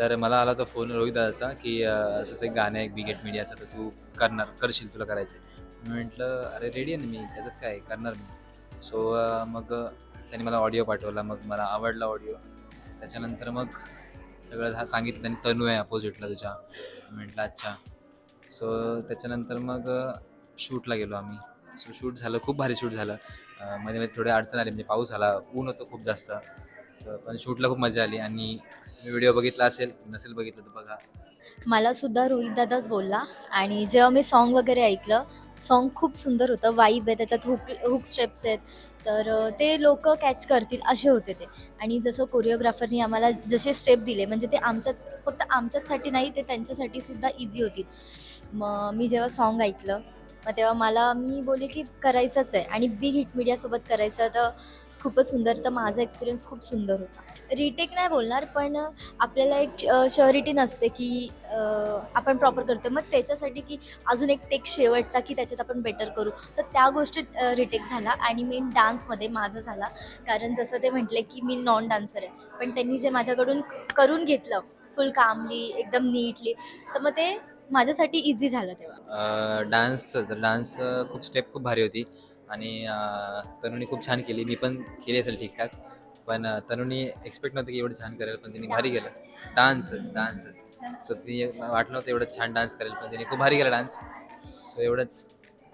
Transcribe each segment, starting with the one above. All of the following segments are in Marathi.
तर मला आला तो फोन रोहित दादाचा की असं असं एक गाणं आहे एक बिगेट मीडियाचं तर तू करणार करशील तुला करायचं आहे. मी म्हटलं अरे रेडी आहे ना मी? त्याच्यात काय करणार मी. सो मग त्याने मला ऑडिओ पाठवला मग मला आवडला ऑडिओ त्याच्यानंतर मग सगळं हा सांगितलं आणि तनू आहे अपोजिटला तुझ्या. म्हटलं अच्छा. सो त्याच्यानंतर मग शूटला गेलो आम्ही. सो शूट झालं खूप भारी शूट झालं. मध्ये मध्ये थोडे अडचण आली म्हणजे पाऊस आला ऊन होतं खूप जास्त. तर पण शूटला खूप मजा आली आणि व्हिडिओ बघितला असेल नसेल बघितलं तर बघा. मला सुद्धा रोहित दादाच बोलला आणि जेव्हा मी सॉन्ग वगैरे ऐकलं सॉन्ग खूप सुंदर होतं वाईब आहे त्याच्यात हुक हुक स्टेप्स आहेत. तर ते लोक कॅच करतील असे होते ते. आणि जसं कोरिओग्राफरनी आम्हाला जसे स्टेप दिले म्हणजे ते आमच्यात फक्त आमच्याचसाठी नाही ते त्यांच्यासाठी सुद्धा इझी होतील. मग मी जेव्हा सॉन्ग ऐकलं मग तेव्हा मला मी बोलले की करायचंच आहे. आणि बिग हिट मीडियासोबत करायचं तर खूपच सुंदर. तर माझा एक्सपिरियन्स खूप सुंदर होता. रिटेक नाही बोलणार पण आपल्याला एक शॉरिटी नसते की आपण प्रॉपर करतो मग त्याच्यासाठी की अजून एक टेक शेवटचा की त्याच्यात आपण बेटर करू. तर त्या गोष्टीत रिटेक झाला आणि मेन डान्समध्ये माझा झाला. कारण जसं ते म्हटले की मी नॉन डान्सर आहे. पण त्यांनी जे माझ्याकडून करून घेतलं फुल कामली एकदम नीटली तर मग ते माझ्यासाठी इझी झालं तेव्हा. डान्स डान्स खूप स्टेप खूप भारी होती. आणि तरुणी खूप छान केली. मी पण केली असेल ठीकठाक. पण तरुणी एक्सपेक्ट नव्हतं की एवढं छान करेल पण तिने भारी केलं. डान्सच डान्सच सो ती वाटलं नव्हतं एवढं छान डान्स करेल पण तिने खूप भारी केला डान्स सो एवढंच.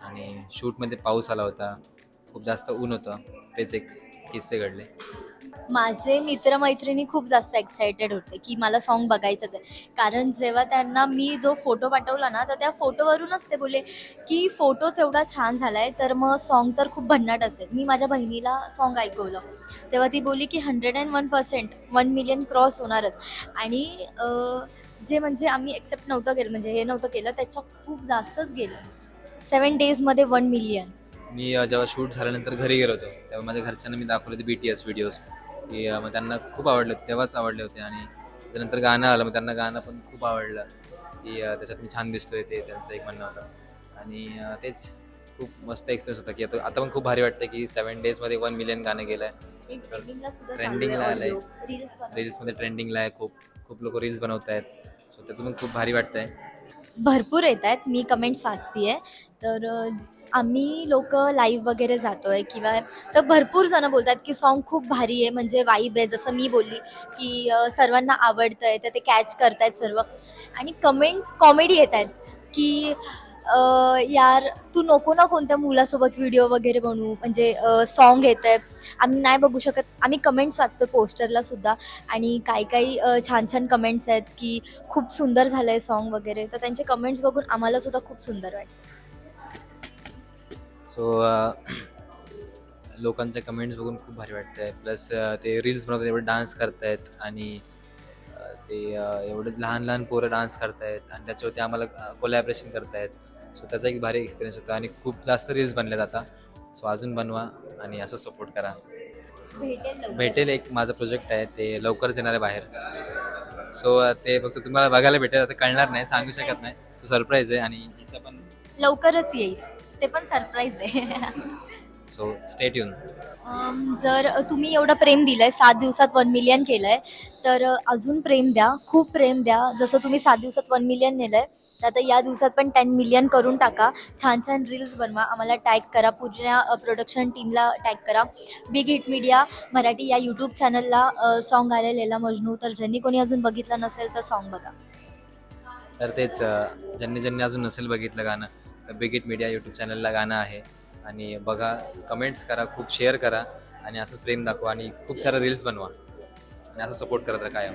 आणि शूटमध्ये पाऊस आला होता. खूप जास्त ऊन होतं. तेच एक किस्से घडले. माझे मित्रमैत्रिणी खूप जास्त एक्सायटेड होते की मला सॉन्ग बघायचंच आहे. कारण जेव्हा त्यांना मी जो फोटो पाठवला ना तर त्या फोटोवरूनच ते बोलले की फोटोच एवढा छान झाला आहे तर मग सॉन्ग तर खूप भन्नाट असेल मी माझ्या बहिणीला सॉन्ग ऐकवलं. तेव्हा ती बोलली की hundred and one percent one million cross होणारच. आणि जे म्हणजे आम्ही एक्सेप्ट नव्हतं केलं म्हणजे हे नव्हतं केलं त्याच्या खूप जास्तच गेलं. सेवन डेजमध्ये वन मिलियन मी जेव्हा शूट झाल्यानंतर घरी गेलो होतो तेव्हा माझ्या घरच्यांना मी दाखवले होते बी टी एस व्हिडिओज की मग त्यांना खूप आवडले होते तेव्हाच आवडले होते. आणि त्याच्यानंतर गाणं आलं मग त्यांना गाणं पण खूप आवडलं की त्याच्यात मी छान दिसतोय ते त्यांचं एक म्हणणं होतं. आणि तेच खूप मस्त एक्सपिरियन्स होता की आता आता पण खूप भारी वाटतं की सेवन डेजमध्ये वन मिलियन गाणं गेलं आहे ट्रेंडिंगला सुद्धा Trending ला आलंय. रील्स रील्समध्ये ट्रेंडिंगला आहे खूप खूप लोक रील्स बनवत आहेत सो त्याचं पण खूप भारी वाटतं आहे भरपूर येत आहेत. मी कमेंट्स वाचते आहे तर आम्ही लोक लाईव्ह वगैरे जातो आहे किंवा तर भरपूर जणं बोलतात की सॉन्ग खूप भारी आहे. म्हणजे वाईब आहे. जसं मी बोलली की सर्वांना आवडतं आहे तर ते कॅच करतायत सर्व. आणि कमेंट्स कॉमेडी येत आहेत की यार तू नको ना कोणत्या मुलासोबत व्हिडिओ वगैरे बनवू. म्हणजे सॉन्ग येत आहे आम्ही नाही बघू शकत. आम्ही कमेंट्स वाचतो पोस्टरला सुद्धा. आणि काही काही छान छान कमेंट्स आहेत की खूप सुंदर झालं आहे सॉन्ग वगैरे. तर त्यांचे कमेंट्स बघून आम्हाला सुद्धा खूप सुंदर वाटतं. सो लोकांचे कमेंट्स बघून खूप भारी वाटतं आहे प्लस ते रील्स बनवतात एवढे डान्स करतायत. आणि ते एवढे लहान लहान पोरं डान्स करतायत. आणि त्याच्यावरती आम्हाला कोलॅबरेशन करतायत. सो त्याचा एक भारी एक्सपिरियन्स होता आणि खूप जास्त रील्स बनल्यात आता सो अजून बनवा आणि असं सपोर्ट करा. भेटेल एक माझा प्रोजेक्ट आहे ते लवकरच येणार आहे बाहेर. सो ते फक्त तुम्हाला बघायला भेटेल आता कळणार नाही सांगू शकत नाही. सो सरप्राईज आहे आणि हिचं पण लवकरच येईल. ते पण सरप्राईज आहे. सो स्टेट येऊन अम, जर तुम्ही एवढं प्रेम दिलंय सात दिवसात वन मिलियन केलंय तर अजून प्रेम द्या खूप प्रेम द्या. जसं तुम्ही सात दिवसात वन मिलियन नेलंय तर आता या दिवसात पण टेन मिलियन करून टाका. छान छान रील्स बनवा. आम्हाला टॅग करा. पूर्ण प्रोडक्शन टीमला टॅग करा. बिग हिट मीडिया मराठी या यूट्यूब चॅनलला सॉन्ग आले लेला मजनू. तर ज्यांनी कोणी अजून बघितलं नसेल तर सॉन्ग बघा. तर तेच अ, ज्यांनी ज्यांनी अजून नसेल बघितलं गाणं तर बिगिट मीडिया यूट्यूब चॅनलला गाणं आहे. आणि बघा कमेंट्स करा खूप शेअर करा आणि असंच प्रेम दाखवा आणि खूप सारं रील्स बनवा. आणि असं सपोर्ट करत राहा कायम.